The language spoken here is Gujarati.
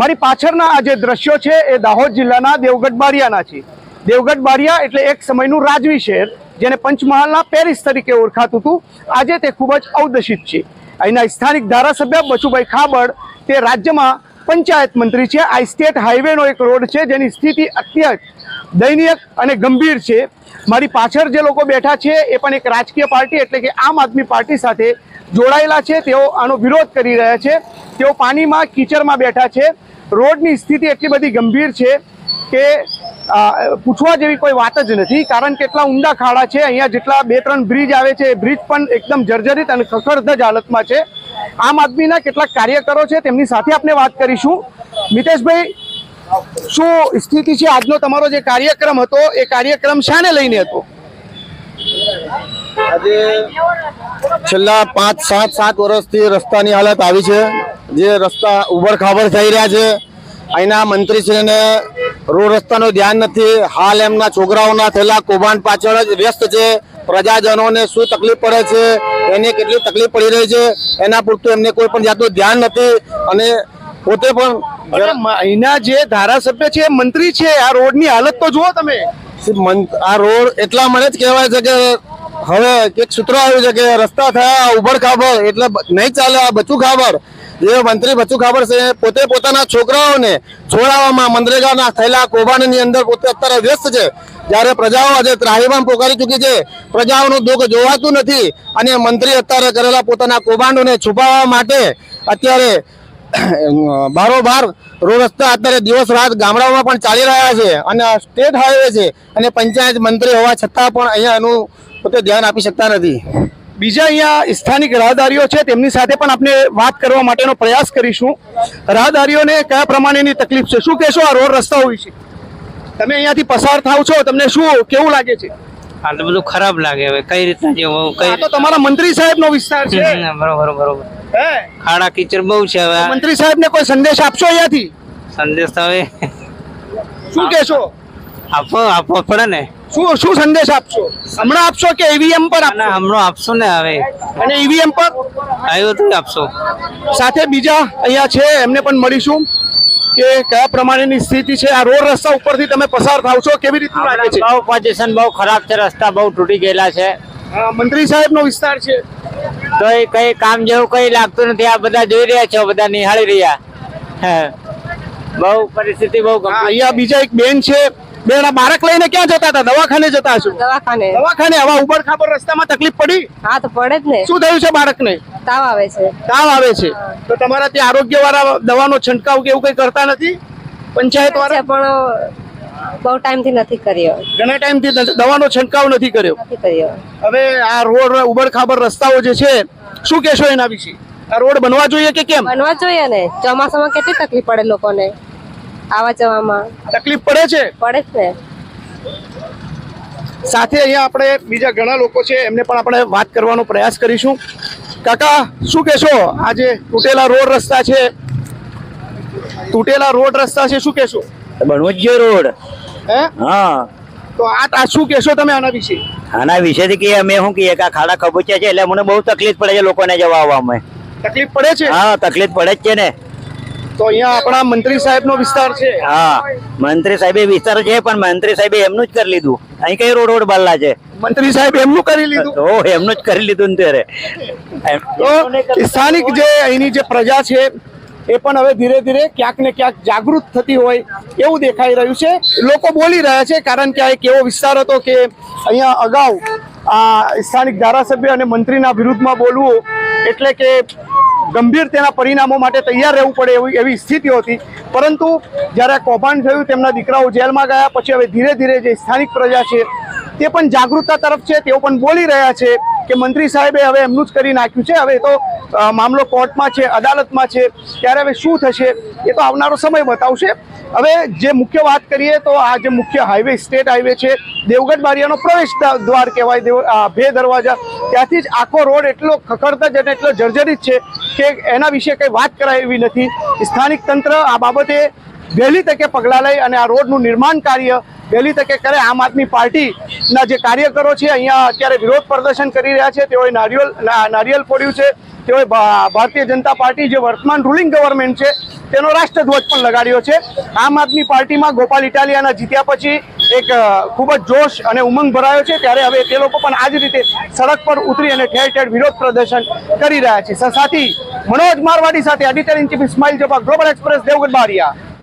મારી પાછળના આ જે દ્રશ્યો છે એ દાહોદ જિલ્લાના દેવગઢ બારિયાના છે. દેવગઢ બારિયા એટલે એક સમયનું રાજવી શહેર, જેને પંચમહાલના પેરિસ તરીકે ઓળખાતું હતું. આજે તે ખૂબ જ અવદશિત છે. અહીંના સ્થાનિક ધારાસભ્ય બચુભાઈ ખાબડ, તે રાજ્યમાં પંચાયત મંત્રી છે. આ સ્ટેટ હાઈવેનો એક રોડ છે, જેની સ્થિતિ અત્યંત દયનીય અને ગંભીર છે. મારી પાછળ જે લોકો બેઠા છે, એ પણ એક રાજકીય પાર્ટી, એટલે કે આમ આદમી પાર્ટી સાથે જોડાયેલા છે, તેઓ આનો વિરોધ કરી રહ્યા છે. તેઓ પાણીમાં કીચડમાં બેઠા છે. રોડની સ્થિતિ એટલી બધી ગંભીર છે કે પૂછવા જેવી કોઈ વાત જ નથી, કારણ કે એટલા ઊંડા ખાડા છે, અહીંયા જેટલા બે ત્રણ બ્રિજ આવે છે, એ બ્રિજ પણ એકદમ જર્જરિત અને ખખડધજ હાલતમાં છે. આમ આદમીના કેટલાક કાર્યકરો છે, તેમની સાથે આપણે વાત કરીશું. મિતેશભાઈ, શું સ્થિતિ છે? આજનો તમારો જે કાર્યક્રમ હતો, એ કાર્યક્રમ શાને લઈને હતો? આજે છેલ્લા પાંચ સાત સાત વર્ષથી રસ્તાની હાલત આવી છે. જે રસ્તા ઉબડ ખાબડ થઈ રહ્યા છે. અહીંના મંત્રીશ્રીને રોડ રસ્તાનું ધ્યાન નથી. હાલ એમના છોકરાઓના થયેલા કૌભાંડ પાછળ જ વ્યસ્ત છે. પ્રજાજનોને શું તકલીફ પડે છે? એને કેટલી તકલીફ પડી રહી છે? એના પૂરતું એમને કોઈ પણ જાતનું ધ્યાન નથી. અને પોતે પણ અહીંના જે ધારાસભ્ય છે મંત્રી છે. આ રોડની હાલત તો જુઓ તમે. આ રોડ એટલા મને જ કહેવાય છે કે હવે એક સૂત્ર આવ્યું છે કે રસ્તા થયા ઉભર ખાબર એટલે નહીં ચાલે આ બચુ ખાબર જે મંત્રી બચુ ખાબર છે, પોતે પોતાના છોકરાઓને છોડાવવામાં મનરેગાના થયેલા કૌભાંડની અંદર પોતે અત્યારે વ્યસ્ત છે. જ્યારે પ્રજાઓ આજે ત્રાહીમાં પોકારી ચૂકી છે, પ્રજાઓનું દુઃખ જોવાતું નથી અને મંત્રી અત્યારે કરેલા પોતાના કૌભાંડોને છુપાવવા માટે અત્યારે બારોબાર રોડ રસ્તા અત્યારે દિવસ રાત ગામડાઓમાં પણ ચાલી રહ્યા છે. અને સ્ટેટ હાઈવે છે અને પંચાયત મંત્રી હોવા છતાં પણ અહીંયા એનું પોતે ધ્યાન આપી શકતા નથી. બીજા અહીંયા સ્થાનિક રાહદારીઓ છે તેમની સાથે પણ આપણે વાત કરવા માટેનો પ્રયાસ કરીશું. રાહદારીઓને કયા પ્રમાણેની તકલીફ છે? શું કહેશો આ રોડ રસ્તાઓ વિશે? તમે અહીંયાથી પસાર થાવ છો તમને શું કેવું લાગે છે? આ તો બધું ખરાબ લાગે હવે કઈ રીતના જેવું કઈ તો તમારા મંત્રી સાહેબનો વિસ્તાર છે. બરોબર બરોબર. હે? ખાડા કીચડ બહુ છે હવે મંત્રી સાહેબને કોઈ સંદેશ આપશો અહીંયાથી? સંદેશ તો હવે શું કહેશો? આપો આપો પડે ને. શું શું સંદેશ આપશો? હમણાં આપશો કે ઈવીએમ પર હમણાં આપશો ને હવે. અને ઈવીએમ પર? આવ્યું તો આપશો. સાથે બીજા અહીંયા છે એમને પણ મળીશું કે કયા પ્રમાણેની સ્થિતિ છે. આ રોડ રસ્તા ઉપરથી તમે પસાર થાવ છો કેવી રીતનું લાગે છે? બહુ પોઝિશન બહુ ખરાબ છે રસ્તા બહુ તૂટી ગયેલા છે. મંત્રી સાહેબનો વિસ્તાર છે. તો એ કઈ કામ જેવું કઈ લાગતું નથી. આ બધા જોઈ રહ્યા છો બધા નિહાળી રહ્યા. હે. બહુ પરિસ્થિતિ બહુ અહીંયા બીજા એક બેન છે બેન આ બાળક લઈને ક્યાં જતા હતા? દવાખાને જતા છો દવાખાને. દવાખાને આવા ઉબડ ખાબડ રસ્તામાં તકલીફ પડી? હા તો પડે જ ને. શું થયું છે બાળકને? તાવ આવે છે. તાવ આવે છે. તો તમારા ત્યાં આરોગ્ય વાળા દવાનો છંટકાવ કે એવું કઈ કરતા નથી? પંચાયત વાળા? પણ બહુ ટાઈમથી નથી કર્યો. ઘણા ટાઈમથી દવાનો છંટકાવ નથી કર્યો. નથી કર્યો. હવે આ રોડ ઉબડ ખાબડ રસ્તાઓ જે છે શું કહેશો એના વિશે? આ રોડ બનવા જોઈએ કે કેમ? બનવા જોઈએ ને. ચોમાસામાં કેટલી તકલીફ પડે લોકોને? આવા જવામાં. તકલીફ પડે છે? પડે જ ને. સાથે અહીંયા આપણે બીજા ઘણા લોકો છે એમને પણ આપણે વાત કરવાનો પ્રયાસ કરીશું. કાકા શું કહેશો? આજે તૂટેલા રોડ રસ્તા છે. તૂટેલા રોડ રસ્તા છે શું કહેશો? બનવું જ રોડ. હે? હા. તો આ આ શું કહેશો તમે આના વિશે? આના વિશેથી કે અમે શું કહીએ કે આ ખાડા ખબૂચિયા છે એટલે મને બહુ તકલીફ પડે છે લોકોને જવા આવવામાં. તકલીફ પડે છે? હા તકલીફ પડે જ છે ને. તો અહીંયા આપણા મંત્રી સાહેબનો વિસ્તાર છે. હા મંત્રી સાહેબે વિસ્તાર છે પણ મંત્રી સાહેબે એમનું જ કરી લીધું. અહીં કઈ રોડ રોડ બાલા છે? મંત્રી સાહેબ એમનું કરી લીધું? તો એમનું જ કરી લીધું ને ત્યારે. તો સ્થાનિક જે અહીંની જે પ્રજા છે એ પણ હવે ધીરે ધીરે ક્યાંક ને ક્યાંક જાગૃત થતી હોય એવું દેખાઈ રહ્યું છે. લોકો બોલી રહ્યા છે કારણ કે આ એક એવો વિસ્તાર હતો કે અહીંયા અગાઉ આ સ્થાનિક ધારાસભ્ય અને મંત્રીના વિરુદ્ધમાં બોલવું એટલે કે ગંભીર તેના પરિણામો માટે તૈયાર રહેવું પડે એવી એવી સ્થિતિ હતી. પરંતુ જ્યારે કૌભાંડ થયું, તેમના દીકરાઓ જેલમાં ગયા, પછી હવે ધીરે ધીરે જે સ્થાનિક પ્રજા છે, તે પણ જાગૃતતા તરફ છે. તેઓ પણ બોલી રહ્યા છે કે મંત્રી સાહેબે હવે એમનું જ કરી નાખ્યું છે. હવે તો મામલો કોર્ટમાં છે, અદાલતમાં છે. ત્યારે હવે શું થશે, એ તો આવનારો સમય બતાવશે. હવે જે મુખ્ય વાત કરીએ તો આ જે મુખ્ય હાઈવે, સ્ટેટ હાઈવે છે, દેવગઢ બારિયાનો પ્રવેશ દ્વાર કહેવાય, દેવ બે દરવાજા. ત્યાંથી જ આખો રોડ એટલો ખખડતા જ અને એટલો જર્જરિત છે કે એના વિશે કંઈ વાત કરાય એવી નથી. સ્થાનિક તંત્ર આ બાબતે વહેલી તકે પગલાં લઈ અને આ રોડનું નિર્માણ કાર્ય વહેલી તકે કરે. આમ આદમી પાર્ટીના જે કાર્યકરો છે, અહીંયા અત્યારે વિરોધ પ્રદર્શન કરી રહ્યા છે. તેઓએ નારિયેલ નારિયેલ ફોડ્યું છે. તેઓએ ભારતીય જનતા પાર્ટી જે વર્તમાન રૂલિંગ ગવર્મેન્ટ છે તેનો રાષ્ટ્રધ્વજ પણ લગાડ્યો છે. આમ આદમી પાર્ટીમાં ગોપાલ ઇટાલિયાના જીત્યા પછી એક ખૂબ જ જોશ અને ઉમંગ ભરાયો છે. ત્યારે હવે તે લોકો પણ આ જ રીતે સડક પર ઉતરી અને ઠેર ઠેર વિરોધ પ્રદર્શન કરી રહ્યા છે. સાથી, મનોજ મારવાડી સાથે editor in chief Ismail Jaba Global Express, Devgadh Baria.